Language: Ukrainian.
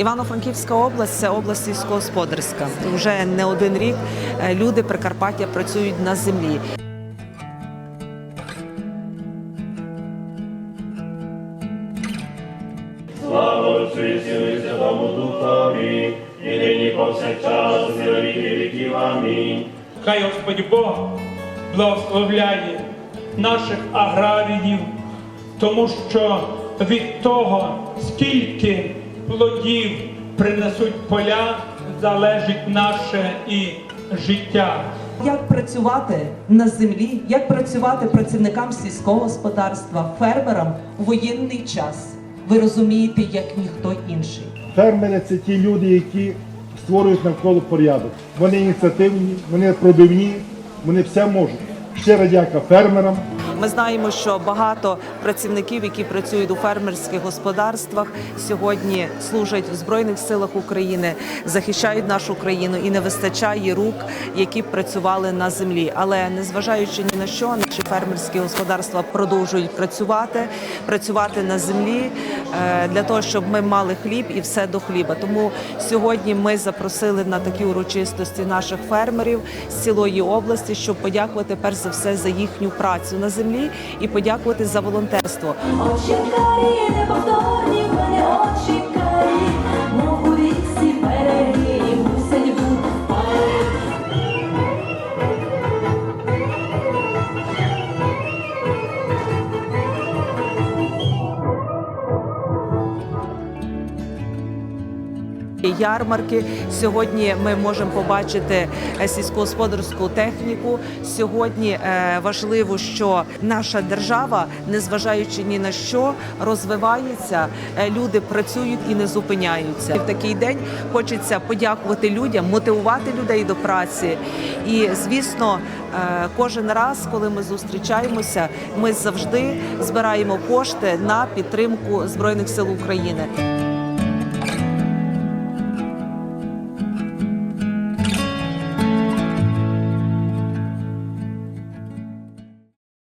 Івано-Франківська область це область сільськогосподарська. Вже не один рік е, люди Прикарпаття працюють на землі. Слава Святому Духові, і нині повсякчас, і на віки віків. Амінь. Хай Господь Бог благословляє наших аграріїв, тому що від того, скільки плодів принесуть поля, залежить наше і життя. Як працювати на землі, як працювати працівникам сільського господарства, фермерам у воєнний час? Ви розумієте, як ніхто інший. Фермери це ті люди, які створюють навколо порядок. Вони ініціативні, вони пробивні, вони все можуть. Щира дяка фермерам. Ми знаємо, що багато працівників, які працюють у фермерських господарствах, сьогодні служать в збройних силах України, захищають нашу країну і не вистачає рук, які працювали на землі. Але незважаючи ні на що, наші фермерські господарства продовжують працювати, працювати на землі е, для того, щоб ми мали хліб і все до хліба. Тому сьогодні ми запросили на такі урочистості наших фермерів з цілої області, щоб подякувати перш за все за їхню працю на землі і подякувати за волонтерство. Очі карі, Ярмарки сьогодні ми можемо побачити е, сільськогосподарську техніку. Сьогодні е, важливо, що наша держава, незважаючи ні на що, розвивається. Е, Люди працюють і не зупиняються. І в такий день хочеться подякувати людям, мотивувати людей до праці. І звісно, кожен раз, коли ми зустрічаємося, ми завжди збираємо кошти на підтримку збройних сил України.